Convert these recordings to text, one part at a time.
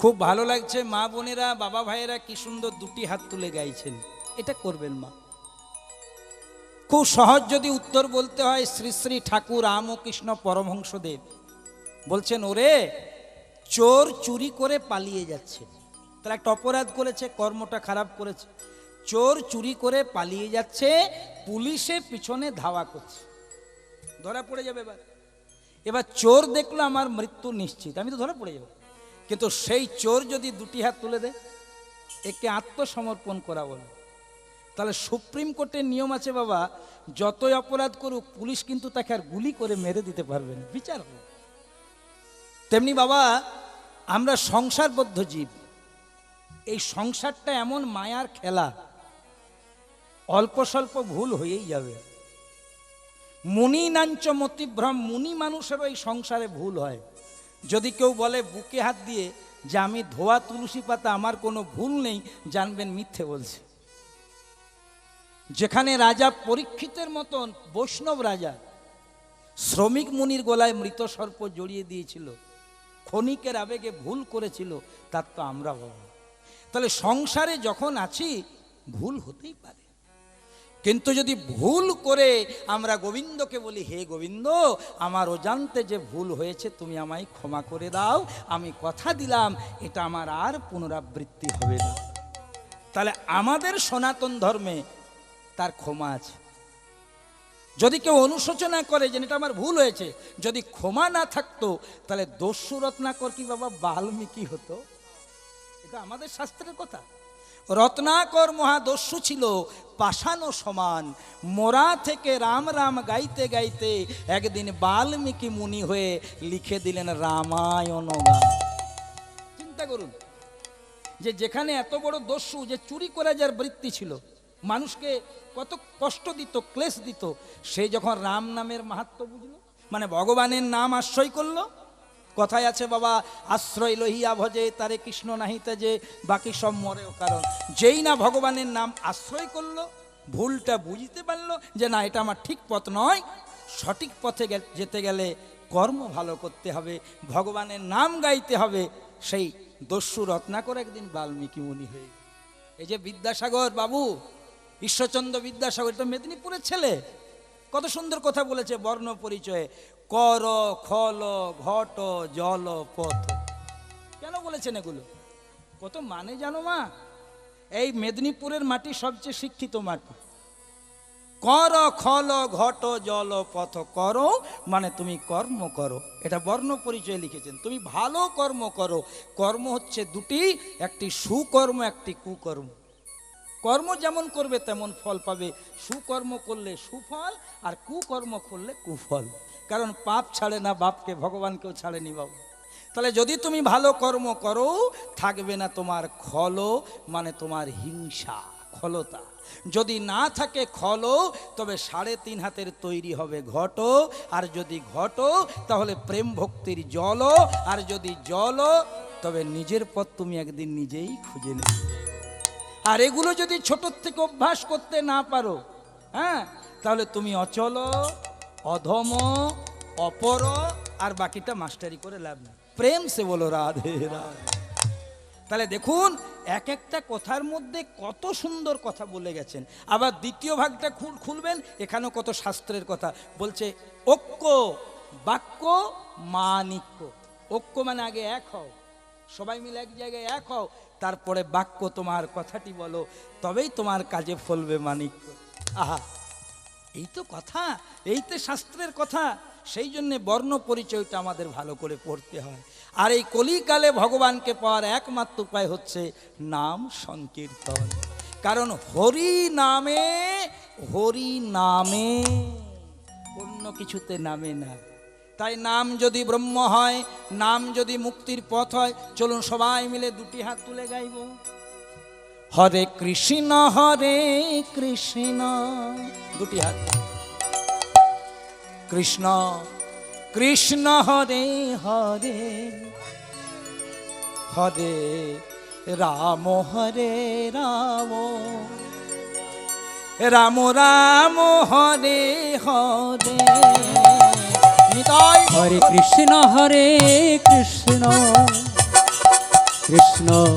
খুব ভালো লাগছে। মা বোনেরা, বাবা ভাইয়েরা কি সুন্দর দুটি হাত তুলে গাইছেন। এটা করবেন মা। খুব সহজ যদি উত্তর বলতে হয়, শ্রী শ্রী ঠাকুর রাম ও রামকৃষ্ণ পরমহংসদেব। বলছেন, ওরে, চোর চুরি করে পালিয়ে যাচ্ছে। তারা একটা অপরাধ করেছে, কর্মটা খারাপ করেছে। চোর চুরি করে পালিয়ে যাচ্ছে, পুলিশে পিছনে ধাওয়া করছে। ধরা পড়ে যাবে এবার। এবার চোর দেখল আমার মৃত্যু নিশ্চিত। আমি তো ধরা পড়ে যাব। কিন্তু সেই চোর যদি দুটি হাত তুলে দেয়, একে আত্মসমর্পণ করা বলে। তাহলে সুপ্রিম কোর্টের নিয়ম আছে বাবা, যতই অপরাধ করুক, পুলিশ কিন্তু তাকে আর গুলি করে মেরে দিতে পারবে না। বিচার তেমনি বাবা, আমরা সংসারবদ্ধ জীব। এই সংসারটা এমন মায়ার খেলা, অল্প স্বল্প ভুল হয়েই যাবে। মুনি নাঞ্চ মতিভ্রম, মুনি মানুষেরও এই সংসারে ভুল হয়। যদি কেউ বলে বুকে হাত দিয়ে যে আমি ধোয়া তুলসী পাতা, আমার কোনো ভুল নেই, জানবেন মিথ্যে বলছে। যেখানে রাজা পরীক্ষিতের মতন, বৈষ্ণব রাজা, শ্রমিক মুনির গলায় মৃত সর্প জড়িয়ে দিয়েছিল, ক্ষণিকের আবেগে ভুল করেছিল, তার তো আমরা বাবা তাহলে সংসারে যখন আছি, ভুল হতেই পারে। কিন্তু যদি ভুল করে আমরা গোবিন্দকে বলি, হে গোবিন্দ আমার অজান্তে যে ভুল হয়েছে, তুমি আমায় ক্ষমা করে দাও। আমি কথা দিলাম, এটা আমার আর পুনরাবৃত্তি হবে না। তাহলে আমাদের সনাতন ধর্মে তার ক্ষমা আছে। যদি কেউ অনুশোচনা করে যে, এটা আমার ভুল হয়েছে। যদি ক্ষমা না থাকতো, তাহলে দস্যু রত্নাকর কি বাবা, বাল্মীকি হতো? এটা আমাদের শাস্ত্রের কথা। রত্নাকর মহাদস্যু ছিল পাষাণ সমান। মোরা থেকে রাম রাম গাইতে গাইতে একদিন বাল্মীকি মুনি হয়ে লিখে দিলেন রামায়ণ চিন্তা করুন, যে যেখানে এত বড় দস্যু যে চুরি করে যার বৃত্তি ছিল, মানুষকে কত কষ্ট দিত, ক্লেশ দিত, সে যখন রাম নামের মাহাত্ম বুঝলো মানে ভগবানের নাম আশ্রয় করল কথায় আছে বাবা, আশ্রয় লহিয়া ভজে, তারে কৃষ্ণ নাহিতে যে বাকি সব মরেও কারণ। যেই না ভগবানের নাম আশ্রয় করল, ভুলটা বুঝতে পারল যে না, এটা আমার ঠিক পথ নয়, সঠিক পথে যেতে গেলে কর্ম ভালো করতে হবে, ভগবানের নাম গাইতে হবে। সেই দস্যু রত্নাকর একদিন বাল্মীকি মুনি হয়ে এই যে বিদ্যাসাগর বাবু, ঈশ্বরচন্দ্র বিদ্যাসাগর তো মেদিনীপুরের ছেলে, কত সুন্দর কথা বলেছে বর্ণ পরিচয়ে। কর, খল, ঘট, জল, পথ। কেন বলেছেন এগুলো? কত মানে জানো মা, এই মেদিনীপুরের মাটি সবচেয়ে শিক্ষিত মাটি। কর, খল, ঘট, জল, পথ করো মানে তুমি কর্ম করো। এটা বর্ণ পরিচয় লিখেছেন। তুমি ভালো কর্ম করো। কর্ম হচ্ছে দুটি, একটি সুকর্ম, একটি কুকর্ম। কর্ম যেমন করবে তেমন ফল পাবে। সুকর্ম করলে সুফল, আর কুকর্ম করলে কুফল। কারণ পাপ ছাড়ে না, বাপকে ভগবানকেও ছাড়েনি বাবু। তাহলে যদি তুমি ভালো কর্ম করো, থাকবে না তোমার খল মানে তোমার হিংসা, খলতা। যদি না থাকে খল, তবে সাড়ে তিন হাতের তৈরি হবে ঘট। আর যদি ঘট, তাহলে প্রেম ভক্তির জল। আর যদি জল, তবে নিজের পথ তুমি একদিন নিজেই খুঁজে নেবে। আর এগুলো যদি ছোটোর থেকে অভ্যাস করতে না পারো হ্যাঁ তাহলে তুমি অচল। অধম, অপর, আর বাকিটা মাস্টারি করে লাভ নেই। প্রেম সে বলো, রাধে রাধে। তাহলে দেখুন, এক একটা কথার মধ্যে কত সুন্দর কথা বলে গেছেন। আবার দ্বিতীয় ভাগটা খুল খুলবেন, এখানেও কত শাস্ত্রের কথা। বলছে, ঐক্য, বাক্য মানিক্য ঐক্য মানে আগে এক হও। সবাই মিলে এক জায়গায় এক হও। তারপরে বাক্য তোমার কথাটি বলো, তবেই তোমার কাজে ফলবে মানিক্য আহা! এই তো কথা, এই তো শাস্ত্রের কথা। সেই জন্যে বর্ণ পরিচয়টা আমাদের ভালো করে পড়তে হয়। আর এই কলিকালে ভগবানকে পাওয়ার একমাত্র উপায় হচ্ছে নাম সংকীর্তন। কারণ হরি নামে হরি নামে, অন্য কিছুতে নামে না। তাই নাম যদি ব্রহ্ম হয়, নাম যদি মুক্তির পথ হয়, চলুন সবাই মিলে দুটি হাত তুলে গাইব। হরে কৃষ্ণ হরে কৃষ্ণ। দুটি হাত। কৃষ্ণ কৃষ্ণ, হরে হরে। হরে রাম হরে রাম। রাম রাম, হরে হরে। হরে কৃষ্ণ হরে কৃষ্ণ। কৃষ্ণ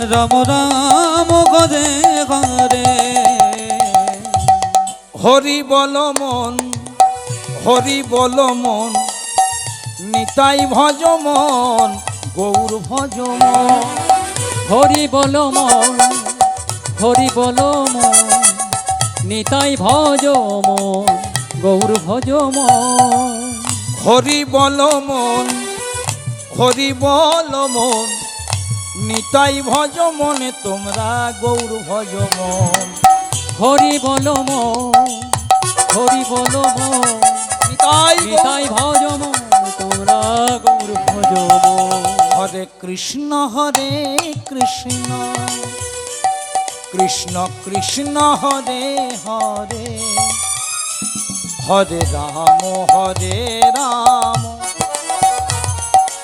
রাম রাম হরে হরে হরি বল মন হরি বল মন নিতাই ভজ মন গৌর ভজ মন। হরি বল মন হরি বল মন নিতাই ভজ মন গৌর ভজ মন। হরি বল মন হরি বল মন নিতাই ভজ মনে তোমরা গৌর ভজ মন হরি বল হরি বল নিতাই নিতাই ভজ মন তোমরা গৌর ভজ হরে কৃষ্ণ হরে কৃষ্ণ। কৃষ্ণ কৃষ্ণ হরে হরে। হরে রাম হরে রাম।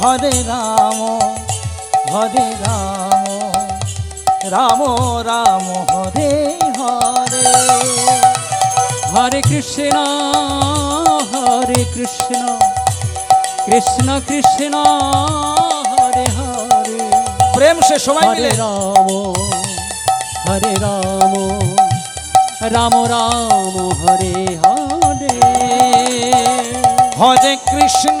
হরে রাম হরে রাম রাম রাম হরে হরে। হরে কৃষ্ণ হরে কৃষ্ণ কৃষ্ণ কৃষ্ণ হরে হরে। প্রেম সে সবাই হরে রাম হরে রাম রাম রাম হরে হরে। হরে কৃষ্ণ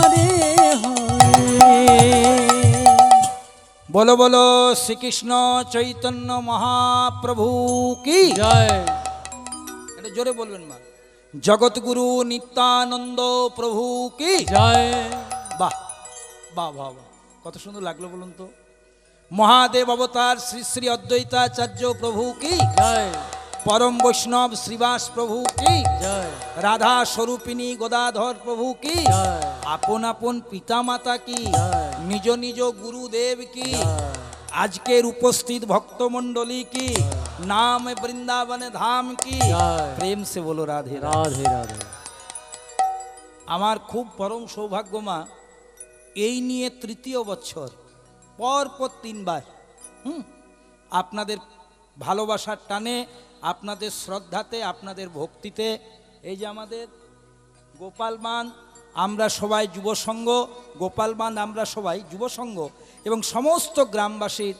বলো বলো শ্রীকৃষ্ণ চৈতন্য মহাপ্রভু কি? জয়। এটা জোরে বলবেন মা। জগৎগুরু নিত্যানন্দ প্রভু কি? জয়। বাহ বাহ বাহ বাহ। কত সুন্দর লাগল বলুন তো। মহাদেব অবতার শ্রী শ্রী অদ্বৈতাচার্য প্রভু কি? জয়। পরম বৈষ্ণব শ্রীবাস প্রভু কি? জয়। রাধা স্বরূপিণী গদাধর প্রভু কি? আপন আপন পিতা মাতা কি। নিজ নিজ গুরুদেব কি? আজকের উপস্থিত ভক্তমণ্ডলী কি? নাম বৃন্দাবনে ধাম কি? প্রেম সে বলো রাধে রাধে। রাধে আমার খুব পরম সৌভাগ্য মা এই নিয়ে তৃতীয় বছর পর পর তিনবার হুম? আপনাদের ভালোবাসার টানে আপনাদের শ্রদ্ধাতে আপনাদের ভক্তিতে এই যে আমাদের গোপালমান আমরা সবাই যুব সংঘ গোপালমান আমরা সবাই যুব সংঘ এবং সমস্ত গ্রামবাসীর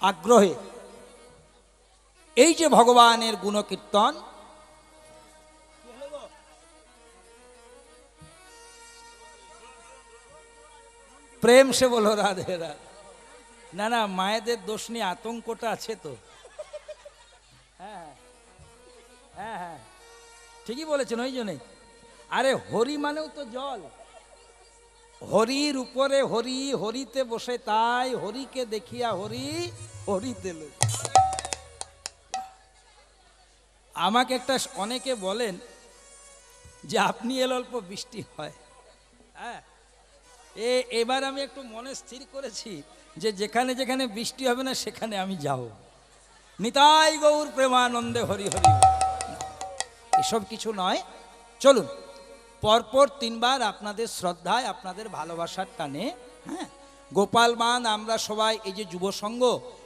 আগ্রহে এই যে ভগবানের গুণকীর্তন, প্রেম সে বলো, রাধে রাধে। না না, মায়েদের দোষ নিয়ে আতঙ্কটা আছে তো। হ্যাঁ হ্যাঁ হ্যাঁ। ঠিকই বলেছেন, ওই জন্যই। আরে হরি মানেও তো জল। হরির উপরে হরি, হরিতে বসে তাই হরিকে দেখিয়া হরি হরিতে। আমাকে একটা অনেকে বলেন যে আপনি এলে অল্প বৃষ্টি হয়। হ্যাঁ? এ, এবার আমি একটু মনে স্থির করেছি যে যেখানে যেখানে বৃষ্টি হবে না, সেখানে আমি যাব। নিতাই গৌর প্রেমানন্দে হরি হরি। এসব কিছু নয়। চলুন, পরপর তিনবার আপনাদের শ্রদ্ধায়, আপনাদের ভালোবাসার টানে হ্যাঁ? গোপাল মান, আমরা সবাই এই যে যুব সংঘ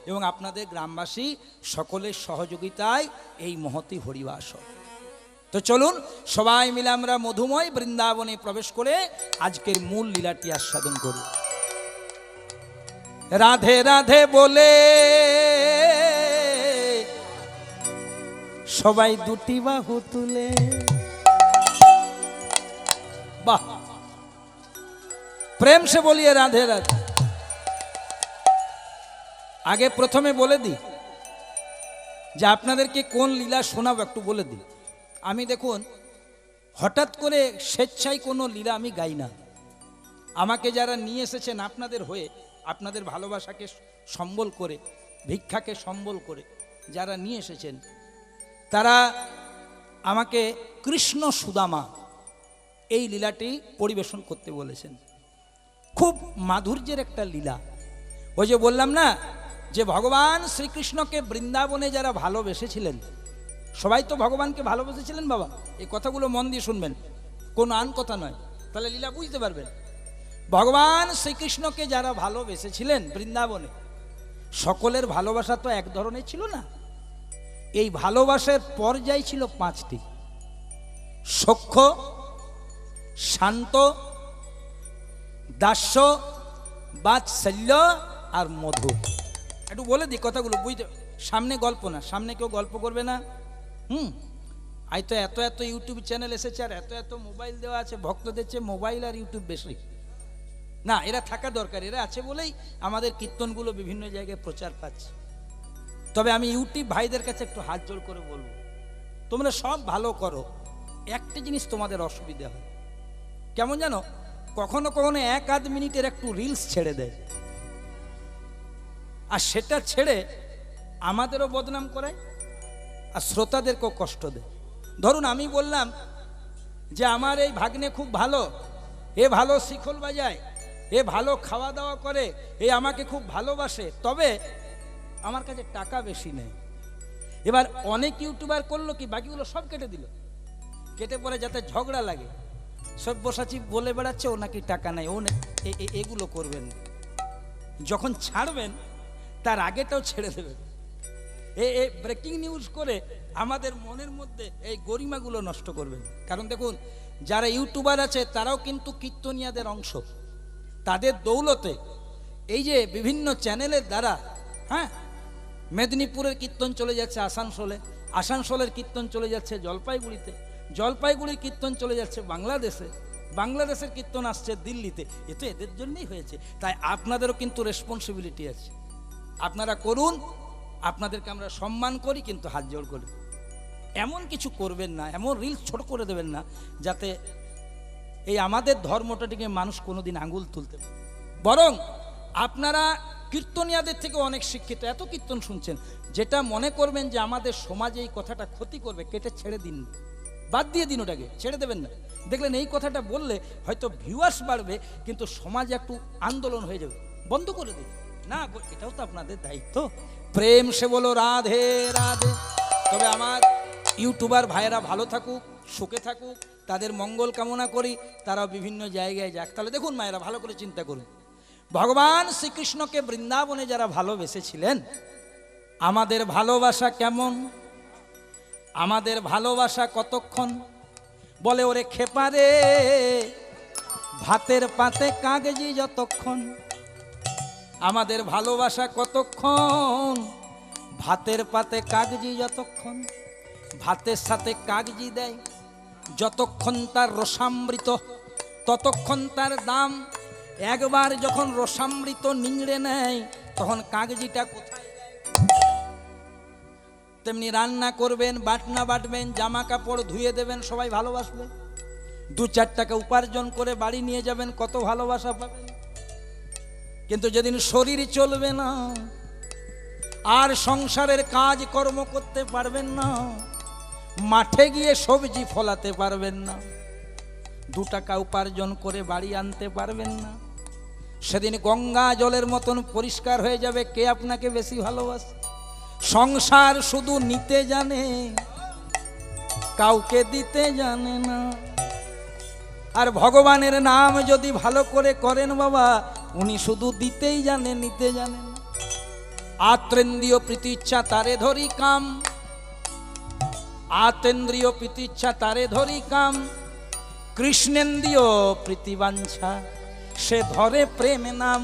এবং আপনাদের গ্রামবাসী, সকলের সহযোগিতায় এই মহতি হরিবাস তো চলুন, সবাই মিলে আমরা মধুময় বৃন্দাবনে প্রবেশ করে আজকের মূল লীলাটি আস্বাদন করি। রাধে রাধে বলে সবাই দুটি বাহু তুলে। বাহ। প্রেম সে বলিয়ে রাধে রাধে। আগে প্রথমে বলে দিই যে আপনাদেরকে কোন লীলা শোনাবো একটু বলে দিই আমি দেখুন, হঠাৎ করে স্বেচ্ছায় কোনো লীলা আমি গাই না। আমাকে যারা নিয়ে এসেছেন আপনাদের হয়ে, আপনাদের ভালোবাসাকে সম্বল করে, ভিক্ষাকে সম্বল করে, যারা নিয়ে এসেছেন তারা আমাকে কৃষ্ণ সুদামা এই লীলাটি পরিবেশন করতে বলেছেন। খুব মাধুর্যের একটা লীলা। ওই যে বললাম না, যে ভগবান শ্রীকৃষ্ণকে বৃন্দাবনে যারা ভালোবেসেছিলেন, সবাই তো ভগবানকে ভালোবেসেছিলেন বাবা। এই কথাগুলো মন দিয়ে শুনবেন, কোনো আন কথা নয়। তাহলে লীলা বুঝতে পারবেন। ভগবান শ্রীকৃষ্ণকে যারা ভালোবেসেছিলেন বৃন্দাবনে, সকলের ভালোবাসা তো এক ধরনের ছিল না। এই ভালোবাসার পর্যায় ছিল পাঁচটি। সখ্য, শান্ত, দাস্য, বাৎসল্য আর মধু। একটু বলে দিই কথাগুলো, বুঝতে সামনে গল্প না, সামনে কেউ গল্প করবে না। হুম? আই তো এত এত ইউটিউব চ্যানেল এসেছে আর এত এত মোবাইল দেওয়া আছে, ভক্তদের চেয়ে মোবাইল আর ইউটিউব বেশি। না, এরা থাকা দরকার, এরা আছে বলেই আমাদের কীর্তনগুলো বিভিন্ন জায়গায় প্রচার পাচ্ছে। তবে আমি ইউটিউব ভাইদের কাছে একটু হাত জোড় করে বলব। তোমরা সব ভালো করো। একটা জিনিস তোমাদের অসুবিধা হয়। কেমন জানো? কখনো কখনো এক আধ মিনিটের একটু রিলস ছেড়ে দেয়। আর সেটা ছেড়ে আমাদেরও বদনাম করে, আর শ্রোতাদেরকেও কষ্ট দেয়। ধরুন আমি বললাম যে, আমার এই ভাগ্নে খুব ভালো। এ ভালো শিখল বাজায়। এ ভালো খাওয়া দাওয়া করে। এ আমাকে খুব ভালোবাসে। তবে আমার কাছে টাকা বেশি নেই। এবার অনেক ইউটিউবার করল কি, বাকিগুলো সব কেটে দিল। কেটে পরে যাতে ঝগড়া লাগে। সব্যসাচী বলে বেড়াচ্ছে, ও নাকি টাকা নেই, ও এগুলো করবেন। যখন ছাড়বেন, তার আগেটাও ছেড়ে দেবেন এ এ ব্রেকিং নিউজ করে আমাদের মনের মধ্যে এই গরিমাগুলো নষ্ট করবেন। কারণ দেখুন, যারা ইউটিউবার আছে, তারাও কিন্তু কীর্তনিয়াদের অংশ। তাদের দৌলতে এই যে বিভিন্ন চ্যানেলের দ্বারা হ্যাঁ মেদিনীপুরের কীর্তন চলে যাচ্ছে আসানসোলে, আসানসোলের কীর্তন চলে যাচ্ছে জলপাইগুড়িতে, জলপাইগুড়ির কীর্তন চলে যাচ্ছে বাংলাদেশে, বাংলাদেশের কীর্তন আসছে দিল্লিতে। এ তো এদের জন্যই হয়েছে। তাই আপনাদেরও কিন্তু রেসপন্সিবিলিটি আছে। আপনারা করুন, আপনাদেরকে আমরা সম্মান করি, কিন্তু হাত জোড় করি এমন কিছু করবেন না, এমন রিলস ছোট করে দেবেন না, যাতে এই আমাদের ধর্মটা ধর্মটাটিকে মানুষ কোনোদিন আঙুল তুলতে। বরং আপনারা কীর্তনিয়াদের থেকে অনেক শিক্ষিত, এত কীর্তন শুনছেন, যেটা মনে করবেন যে আমাদের সমাজে এই কথাটা ক্ষতি করবে, কেটে ছেড়ে দিন। বাদ দিয়ে দিন ওটাকে, ছেড়ে দেবেন না। দেখলেন এই কথাটা বললে হয়তো ভিউয়ার্স বাড়বে, কিন্তু সমাজে একটু আন্দোলন হয়ে যাবে। বন্ধ করে দিন। না এটাও তো আপনাদের দায়িত্ব। প্রেম সে বলো, রাধে রাধে। তবে আমার ইউটিউবার ভাইয়েরা ভালো থাকুক, সুখে থাকুক, তাদের মঙ্গল কামনা করি তারা বিভিন্ন জায়গায় যাক। তাহলে দেখুন মায়েরা, ভালো করে চিন্তা করুন। ভগবান শ্রীকৃষ্ণকে বৃন্দাবনে যারা ভালোবেসেছিলেন, আমাদের ভালোবাসা কেমন? আমাদের ভালোবাসা কতক্ষণ? বলে, ওরে খেপারে ভাতের পাতে কাগজি যতক্ষণ? আমাদের ভালোবাসা কতক্ষণ? ভাতের পাতে কাগজি যতক্ষণ? ভাতের সাথে কাগজি দেয়, যতক্ষণ তার রসামৃত, ততক্ষণ তার দাম একবার যখন রসামৃত নিংড়ে নেয়, তখন কাগজিটা কোথায় তেমনি রান্না করবেন, বাটনা বাটবেন জামা কাপড় ধুয়ে দেবেন, সবাই ভালোবাসবে। দু চার টাকা উপার্জন করে বাড়ি নিয়ে যাবেন, কত ভালোবাসা পাবেন। কিন্তু যেদিন শরীর চলবে না, আর সংসারের কাজ কর্ম করতে পারবেন না, মাঠে গিয়ে সবজি ফলাতে পারবেন না, দু টাকা উপার্জন করে বাড়ি আনতে পারবেন না। সেদিন গঙ্গা জলের মতন পরিষ্কার হয়ে যাবে, কে আপনাকে বেশি ভালোবাসে? সংসার শুধু নিতে জানে, কাউকে দিতে জানে না। আর ভগবানের নাম যদি ভালো করে করেন বাবা, উনি শুধু দিতেই জানে, নিতে জানে না। আত্রেন্দ্রীয় প্রীতিচ্ছা তারে ধরি কাম। আতেন্দ্রীয় প্রীতিচ্ছা তারে ধরি কাম। কৃষ্ণেন্দ্রীয় প্রীতিবাঞ্ছা। সে ধরে প্রেম নাম।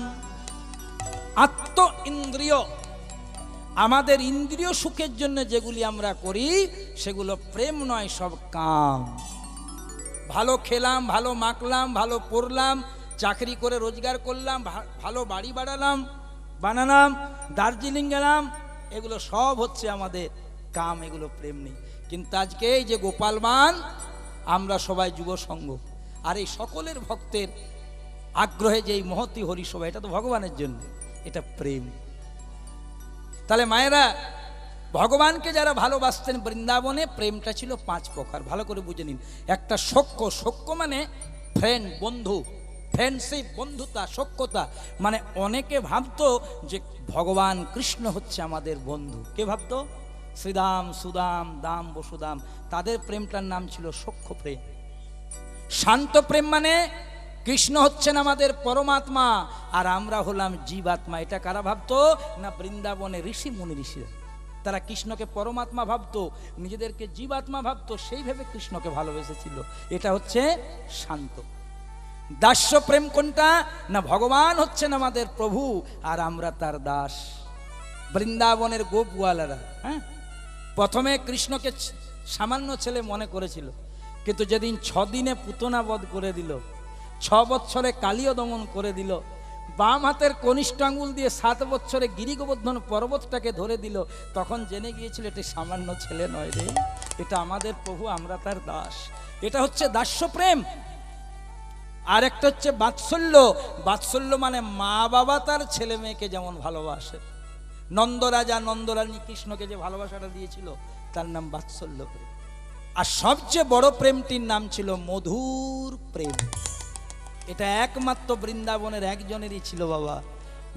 আত্ম ইন্দ্রিয়। আমাদের ইন্দ্রিয় সুখের জন্য যেগুলি আমরা করি, সেগুলো প্রেম নয়, সব কাম। ভালো খেলাম, ভালো মাখলাম, ভালো পড়লাম, চাকরি করে রোজগার করলাম ভালো বাড়ি বাড়ালাম, বানালাম, দার্জিলিং গেলাম, এগুলো সব হচ্ছে আমাদের কাম, এগুলো প্রেম নেই। কিন্তু আজকে এই যে গোপালমান আমরা সবাই যুব সংঘ আর এই সকলের ভক্তের আগ্রহে যে এই মহতি হরিসভা, এটা তো ভগবানের জন্য, এটা প্রেম। তাহলে মায়েরা, ভগবানকে যারা ভালোবাসতেন বৃন্দাবনে, প্রেমটা ছিল পাঁচ প্রকার, ভালো করে বুঝে নিন। একটা সখ্য সখ্য মানে ফ্রেন্ড বন্ধু। ফ্রেন্ডশিপ বন্ধুতা সখ্যতা মানে অনেকে ভাবতো যে ভগবান কৃষ্ণ হচ্ছে আমাদের বন্ধু। কে ভাবতো? শ্রীদাম, সুদাম, দাম, বসুদাম, তাদের প্রেমটার নাম ছিল সখ্য প্রেম। শান্ত প্রেম মানে কৃষ্ণ হচ্ছেন আমাদের পরমাত্মা, আর আমরা হলাম জীবাত্মা। এটা কারা ভাবতো? না বৃন্দাবনে ঋষি মুনি ঋষিরা। তারা কৃষ্ণকে পরমাত্মা ভাবতো, নিজেদেরকে জীবাত্মা ভাবতো, সেই ভেবে কৃষ্ণকে ভালোবেসেছিল। এটা হচ্ছে শান্ত। দাস্য প্রেম কোনটা? না ভগবান হচ্ছেন আমাদের প্রভু, আর আমরা তার দাস। বৃন্দাবনের গোপওয়ালারা হ্যাঁ? প্রথমে কৃষ্ণকে সামান্য ছেলে মনে করেছিল, কিন্তু যেদিন ছদিনে পুতনা বধ করে দিল ছ বছরে কালীয় দমন করে দিল। বাম হাতের কনিষ্ঠ আঙ্গুল দিয়ে সাত বছরে গিরিগোবর্ধন পর্বতটাকে ধরে দিল। তখন জেনে গিয়েছিল, এটি সামান্য ছেলে নয় রে। এটা আমাদের প্রভু, আমরা তার দাস। এটা হচ্ছে দাস্য প্রেম আর একটা হচ্ছে বাৎসল্য। বাৎসল্য মানে মা বাবা তার ছেলে মেয়েকে যেমন ভালোবাসে। নন্দরাজা নন্দরানী কৃষ্ণকে যে ভালোবাসাটা দিয়েছিল, তার নাম বাৎসল্য প্রেম। আর সবচেয়ে বড় প্রেমটির নাম ছিল মধুর প্রেম। এটা একমাত্র বৃন্দাবনের একজনেরই ছিল বাবা।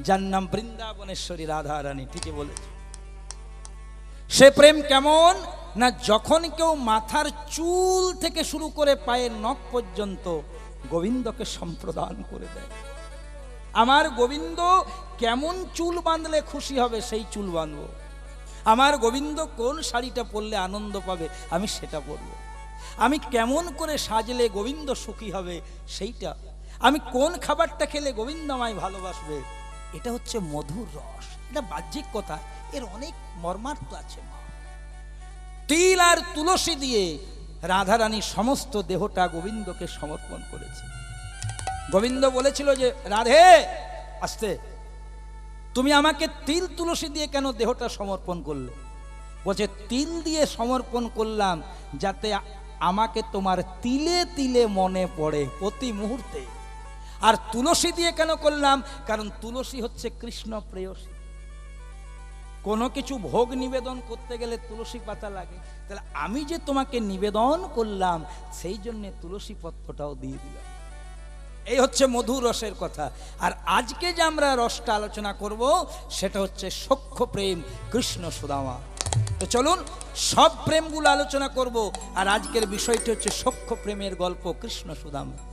যার নাম বৃন্দাবনেশ্বরী রাধা রানী ঠিকই বলেছে। সে প্রেম কেমন না যখন কেউ মাথার চুল থেকে শুরু করে পায়ের নখ পর্যন্ত গোবিন্দকে সম্প্রদান করে দেয়। আমার গোবিন্দ কেমন চুল বাঁধলে খুশি হবে সেই চুল বাঁধবো। আমার গোবিন্দ কোন শাড়িটা পরলে আনন্দ পাবে আমি সেটা পরবো। আমি কেমন করে সাজলে গোবিন্দ সুখী হবে সেইটা আমি কোন খাবারটা খেলে গোবিন্দ আমায় ভালোবাসবে? এটা হচ্ছে মধুর রস। এটা বাহ্যিক কথা, এর অনেক মর্মার্থ আছে তিল আর তুলসী দিয়ে রাধারানী সমস্ত দেহটা গোবিন্দকে সমর্পণ করেছে। গোবিন্দ বলেছিল যে, রাধে, আস্তে, তুমি আমাকে তিল তুলসী দিয়ে কেন দেহটা সমর্পণ করলে? বলছে, তিল দিয়ে সমর্পণ করলাম যাতে আমাকে তোমার তিলে তিলে মনে পড়ে প্রতি মুহূর্তে। আর তুলসী দিয়ে কেন করলাম? কারণ তুলসী হচ্ছে কৃষ্ণ প্রেয়সী। কোনো কিছু ভোগ নিবেদন করতে গেলে তুলসী পাতা লাগে। তাহলে আমি যে তোমাকে নিবেদন করলাম, সেই জন্যে তুলসী পত্রটাও দিয়ে দিলাম। এই হচ্ছে মধুর রসের কথা। আর আজকে যে আমরা রসটা আলোচনা করব, সেটা হচ্ছে সখ্য প্রেম, কৃষ্ণ সুদামা। তো চলুন, সব প্রেমগুলো আলোচনা করব। আর আজকের বিষয়টি হচ্ছে সখ্য প্রেমের গল্প, কৃষ্ণ সুদামা।